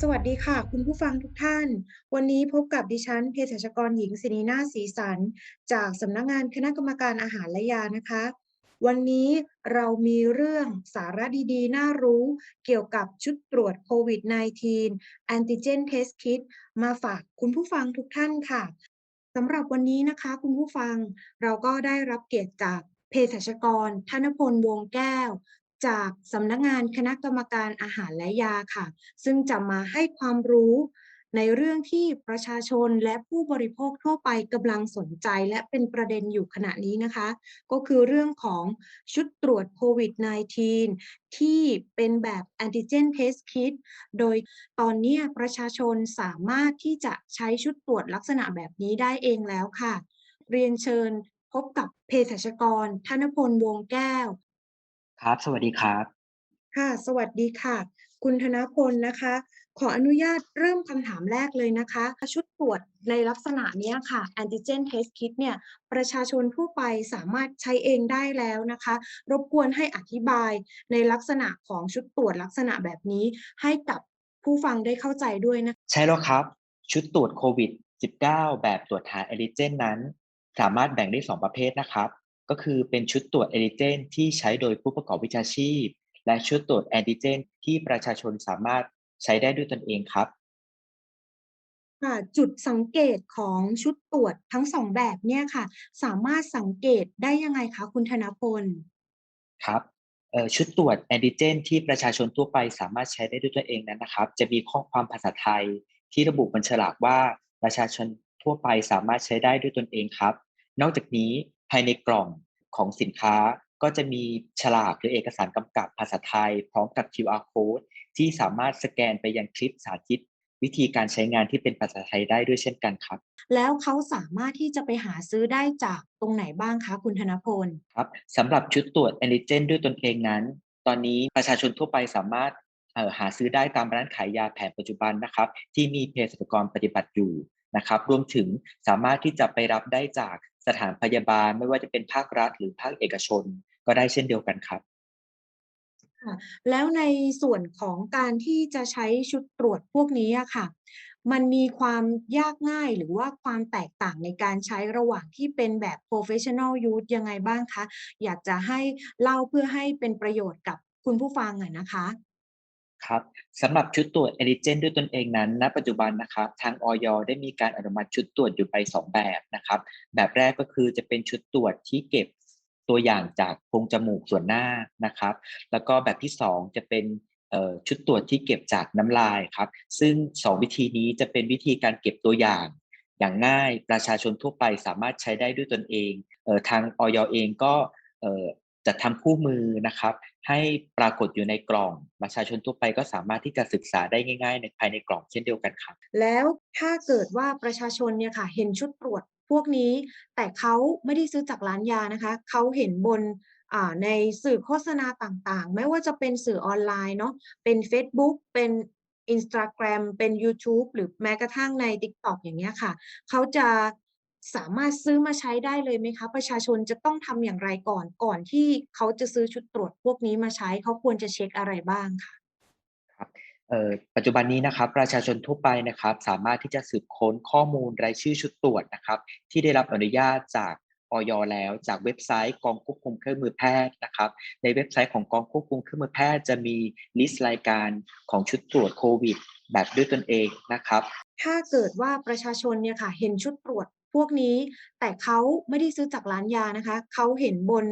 สวัสดีค่ะ คุณผู้ฟังทุกท่าน วันนี้พบกับดิฉันเภสัชกรหญิงศินีนาถศรีสัน จากสำนักงานคณะกรรมการอาหารและยานะคะ วันนี้เรามีเรื่องสาระดีๆ น่ารู้เกี่ยวกับชุดตรวจโควิด -19 Antigen Test Kit มาฝากคุณผู้ฟังทุกท่านค่ะสำหรับวันนี้นะคะ คุณผู้ฟังเราก็ได้รับเกียรติจากเภสัชกรธนพลวงแก้ว จากสำนักงานคณะกรรมการอาหารและยาค่ะ ซึ่งจะมาให้ความรู้ในเรื่องที่ประชาชนและผู้บริโภคทั่วไปกำลังสนใจและเป็นประเด็นอยู่ขณะนี้นะคะ ก็คือเรื่องของชุดตรวจโควิด -19 ที่เป็นแบบ Antigen Test Kit โดยตอนนี้ประชาชนสามารถที่จะใช้ชุดตรวจลักษณะแบบนี้ได้เองแล้วค่ะ เรียนเชิญพบกับเภสัชกร ธนพลวงแก้ว ครับ สวัสดีครับ ค่ะ สวัสดีค่ะ คุณธนพลนะคะ ขออนุญาตเริ่มคำถามแรกเลยนะคะ ชุดตรวจในลักษณะเนี้ยค่ะ Antigen Test Kit เนี่ย ประชาชนทั่วไปสามารถใช้เองได้แล้วนะคะ รบกวนให้อธิบายในลักษณะของชุดตรวจลักษณะแบบนี้ให้กับผู้ฟังได้เข้าใจด้วยนะ ใช่แล้วครับ ชุดตรวจโควิด -19 แบบตรวจหาแอนติเจนนั้น สามารถแบ่งได้ 2 ประเภทนะครับ ก็คือเป็นชุดตรวจแอนติเจนที่ใช้โดยผู้ประกอบวิชาชีพ และชุดตรวจแอนติเจนที่ประชาชนสามารถใช้ได้ด้วยตนเองครับค่ะจุดสังเกตของชุดตรวจทั้ง2แบบเนี่ยค่ะ สามารถสังเกตได้ยังไงคะคุณธนพล?ครับเอ่อชุดตรวจแอนติเจน ที่ประชาชนทั่วไปสามารถใช้ได้ด้วยตัวเองนั้นนะครับ จะมีข้อความภาษาไทย ที่ระบุบนฉลากว่าประชาชนทั่วไปสามารถใช้ได้ด้วยตนเองครับ นอกจากนี้ ภายในกล่องของสินค้าก็จะมีฉลากหรือเอกสารกำกับภาษาไทย พร้อมกับ QR Code ที่สามารถสแกนไปยังคลิปสาธิต วิธีการใช้งานที่เป็นภาษาไทยได้ด้วยเช่นกันครับ แล้วเขาสามารถที่จะไปหาซื้อได้จากตรงไหนบ้างคะคุณธนพล?ครับสำหรับชุดตรวจแอนติเจน ด้วยตนเองนั้น ตอนนี้ประชาชนทั่วไปสามารถเอ่อหาซื้อได้ตามร้านขายยาแผนปัจจุบันนะครับ ที่มีเภสัชกรปฏิบัติอยู่นะครับรวมถึงสามารถที่จะไปรับได้จาก สถานพยาบาลไม่ว่าจะเป็นภาครัฐ หรือภาคเอกชน ก็ได้เช่นเดียวกันครับแล้วในส่วนของการที่จะใช้ชุดตรวจพวกนี้ค่ะ มันมีความยากง่ายหรือว่าความแตกต่างในการใช้ระหว่างที่เป็นแบบ Professional Use ยังไงบ้างคะ?อยากจะให้เล่าเพื่อให้เป็นประโยชน์กับคุณผู้ฟังอะนะคะ ครับสำหรับชุดตรวจแอนติเจนด้วยตนเองนั้นณปัจจุบันนะครับทางออย.ได้มีการอนุมัติชุดตรวจอยู่ไป 2 แบบนะครับ แบบแรกก็คือจะเป็นชุดตรวจที่เก็บตัวอย่างจากโพรงจมูกส่วนหน้านะครับ แล้วก็แบบที่ 2 จะเป็นชุดตรวจที่เก็บจากน้ำลายครับ ซึ่ง 2 วิธีนี้จะเป็นวิธีการเก็บตัวอย่าง อย่างง่ายประชาชนทั่วไปสามารถใช้ได้ด้วยตนเองเออทางออย.เองก็ จัดทำคู่มือนะครับ ให้ปรากฏอยู่ในกล่อง ประชาชนทั่วไปก็สามารถที่จะศึกษาได้ง่ายๆในภายในกล่องเช่นเดียวกันครับแล้วถ้าเกิดว่าประชาชนเนี่ยค่ะ เห็นชุดตรวจพวกนี้ แต่เขาไม่ได้ซื้อจากร้านยานะคะเขาเห็นบนในสื่อโฆษณาต่างๆ ไม่ว่าจะเป็นสื่อออนไลน์เนาะเป็นเฟซบุ๊กเป็น Instagram เป็นยูทูบหรือแม้กระทั่งใน TikTok อย่างเงี้ยค่ะ เขาจะ สามารถซื้อมาใช้ได้เลยไหมคะ?ประชาชนจะต้องทำอย่างไรก่อนก่อนที่เขาจะซื้อชุดตรวจพวกนี้มาใช้เขาควรจะเช็กอะไรบ้างคะ?ครับเอ่อปัจจุบันนี้นะครับประชาชนทั่วไปนะครับ สามารถที่จะสืบค้นข้อมูลรายชื่อชุดตรวจนะครับ ที่ได้รับอนุญาตจากอย.แล้วจากเว็บไซต์กองควบคุมเครื่องมือแพทย์นะครับ ในเว็บไซต์ของกองควบคุมเครื่องมือแพทย์จะมีลิสต์รายการของชุดตรวจโควิด แบบด้วยตนเองนะครับ ถ้าเกิดว่าประชาชนเนี่ยค่ะเห็นชุดตรวจ พวกนี้ แต่เขาไม่ได้ซื้อจากร้านยานะคะ เขาเห็นบน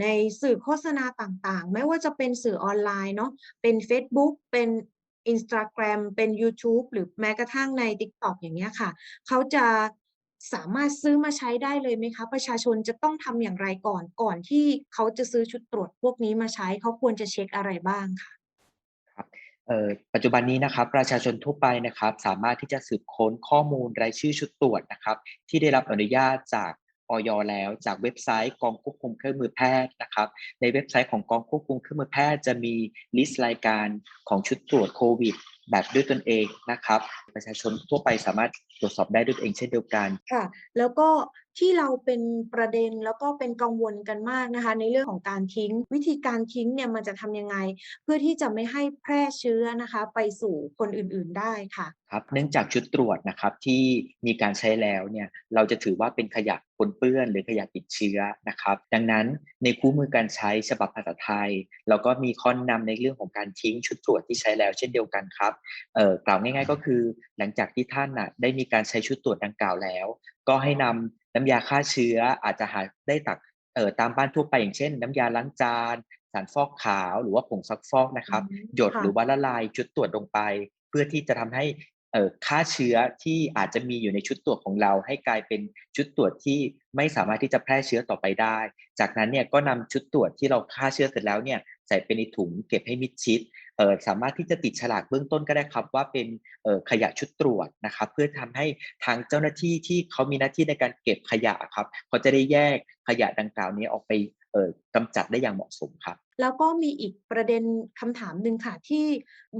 ในสื่อโฆษณาต่างๆ ไม่ว่าจะเป็นสื่อออนไลน์เนาะ เป็นเฟซบุ๊กเป็น Instagram เป็นยูทูบหรือแม้กระทั่งใน TikTok อย่างเงี้ยค่ะ เขาจะสามารถซื้อมาใช้ได้เลยไหมคะ?ประชาชนจะต้องทำอย่างไรก่อน ก่อนที่เขาจะซื้อชุดตรวจพวกนี้มาใช้ เขาควรจะเช็กอะไรบ้างค่ะ? ปัจจุบันนี้นะครับประชาชนทั่วไปนะครับ สามารถที่จะสืบค้นข้อมูลรายชื่อชุดตรวจนะครับ ที่ได้รับอนุญาตจากอย.แล้วจากเว็บไซต์กองควบคุมเครื่องมือแพทย์นะครับ ในเว็บไซต์ของกองควบคุมเครื่องมือแพทย์จะมีลิสต์รายการของชุดตรวจโควิด แบบด้วยตนเองนะครับ ประชาชนทั่วไปสามารถตรวจสอบได้ด้วยตัวเองเช่นเดียวกันค่ะ แล้วก็ที่เราเป็นประเด็นแล้วก็เป็นกังวลกันมากนะคะ ในเรื่องของการทิ้ง วิธีการทิ้งเนี่ยมันจะทำยังไง เพื่อที่จะไม่ให้แพร่เชื้อนะคะ ไปสู่คนอื่นๆได้ค่ะครับเนื่องจากชุดตรวจนะครับที่มีการใช้แล้วเนี่ยเราจะถือว่าเป็นขยะปนเปื้อนหรือขยะติดเชื้อนะครับ ดังนั้นในคู่มือการใช้ฉบับภาษาไทย เราก็มีข้อนำในเรื่องของการทิ้งชุดตรวจที่ใช้แล้วเช่นเดียวกันครับเอ่อกล่าวง่าย ๆ ก็คือ หลังจากที่ท่านน่ะได้มีการใช้ชุดตรวจดังกล่าวแล้ว ก็ให้นำน้ำยาฆ่าเชื้ออาจจะหาได้ตักเอ่อตามบ้านทั่วไปอย่างเช่น น้ำยาล้างจาน สารฟอกขาว หรือว่าผงซักฟอกนะครับอืมหยดค่ะหรือว่าละลายชุดตรวจลงไป เพื่อที่จะทำให้เอ่อฆ่าเชื้อที่อาจจะมีอยู่ในชุดตรวจของเรา ให้กลายเป็นชุดตรวจที่ไม่สามารถที่จะแพร่เชื้อต่อไปได้ จากนั้นเนี่ยก็นำชุดตรวจที่เราฆ่าเชื้อเสร็จแล้วเนี่ยใส่ไปในถุงเก็บให้มิดชิดเอ่อ สามารถที่จะติดฉลากเบื้องต้นก็ได้ครับ ว่าเป็นขยะชุดตรวจนะครับเพื่อทำให้ทางเจ้าหน้าที่ที่เขามีหน้าที่ในการเก็บขยะครับเขาจะได้แยกขยะดังกล่าวนี้ออกไปเอ่อกำจัดได้อย่างเหมาะสมครับ แล้วก็มีอีกประเด็นคำถามหนึ่งค่ะที่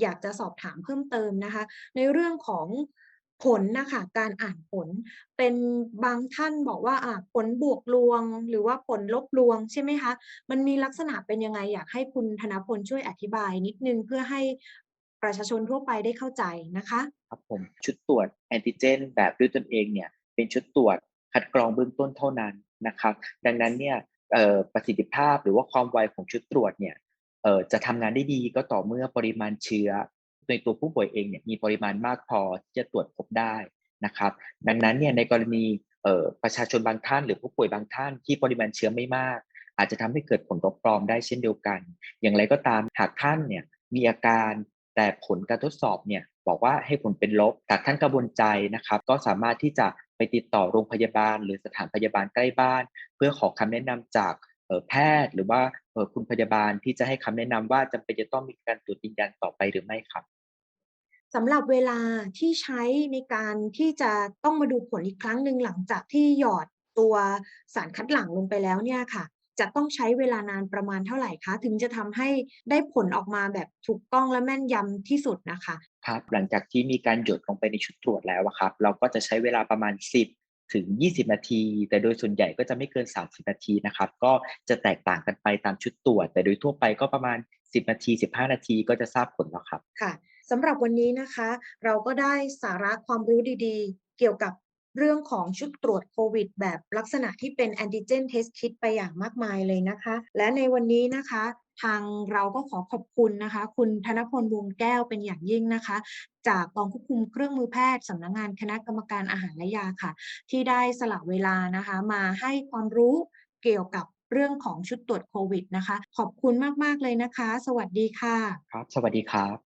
อยากจะสอบถามเพิ่มเติมนะคะ ในเรื่องของ ผลนะคะการอ่านผล เป็นบางท่านบอกว่าอ่าผลบวกลวง หรือว่าผลลบลวงใช่ไหมคะ มันมีลักษณะเป็นยังไงอยากให้คุณธนพลช่วยอธิบายนิดนึงเพื่อให้ประชาชนทั่วไปได้เข้าใจนะคะครับผมชุดตรวจแอนติเจน แบบด้วยตนเองเนี่ยเป็นชุดตรวจคัดกรองเบื้องต้นเท่านั้นนะครับ ดังนั้นเนี่ยประสิทธิภาพหรือว่าความไวของชุดตรวจเนี่ยจะทำงานได้ดีก็ต่อเมื่อปริมาณเชื้อ ในตัวผู้ป่วยเองเนี่ยมีปริมาณมากพอที่จะตรวจพบได้นะครับ ดังนั้นเนี่ยในกรณีประชาชนบางท่านหรือผู้ป่วยบางท่านที่ปริมาณเชื้อไม่มาก อาจจะทำให้เกิดผลลบปลอมได้เช่นเดียวกัน อย่างไรก็ตามหากท่านเนี่ยมีอาการแต่ผลการทดสอบเนี่ยบอกว่าให้ผลเป็นลบหากท่านกังวลใจนะครับ ก็สามารถที่จะไปติดต่อโรงพยาบาล หรือสถานพยาบาลใกล้บ้าน เพื่อขอคำแนะนำจากแพทย์หรือว่าคุณพยาบาลที่จะให้คำแนะนำว่าจำเป็นจะต้องมีการตรวจยืนยันต่อไปหรือไม่ครับ สำหรับเวลาที่ใช้ในการที่จะต้องมาดูผลอีกครั้งหนึ่งหลังจากที่หยอดตัวสารคัดหลั่งลงไปแล้วเนี่ยค่ะ จะต้องใช้เวลานานประมาณเท่าไหร่คะ ถึงจะทำให้ได้ผลออกมาแบบถูกต้องและแม่นยำที่สุดนะคะ ครับหลังจากที่มีการหยดลงไปในชุดตรวจแล้วอะครับ เราก็จะใช้เวลาประมาณ 10ถึง 20 นาที แต่โดยส่วนใหญ่ก็จะไม่เกิน 30 นาทีนะครับ ก็จะแตกต่างกันไปตามชุดตรวจ แต่โดยทั่วไปก็ประมาณ 10 นาที 15 นาทีก็จะทราบผลแล้วครับ ค่ะ สำหรับวันนี้นะคะ เราก็ได้สาระความรู้ดีๆ เกี่ยวกับเรื่องของชุดตรวจโควิด แบบลักษณะที่เป็นแอนติเจนเทสคิดไปอย่างมากมายเลยนะคะ และในวันนี้นะคะ ทางเราก็ขอขอบคุณนะคะ คุณธนพลวงแก้วเป็นอย่างยิ่งนะคะ จากกองควบคุมเครื่องมือแพทย์สำนักงานคณะกรรมการอาหารและยาค่ะ ที่ได้สละเวลานะคะ มาให้ความรู้เกี่ยวกับเรื่องของชุดตรวจโควิดนะคะ ขอบคุณมาก ๆ เลยนะคะ สวัสดีค่ะ ครับ สวัสดีครับ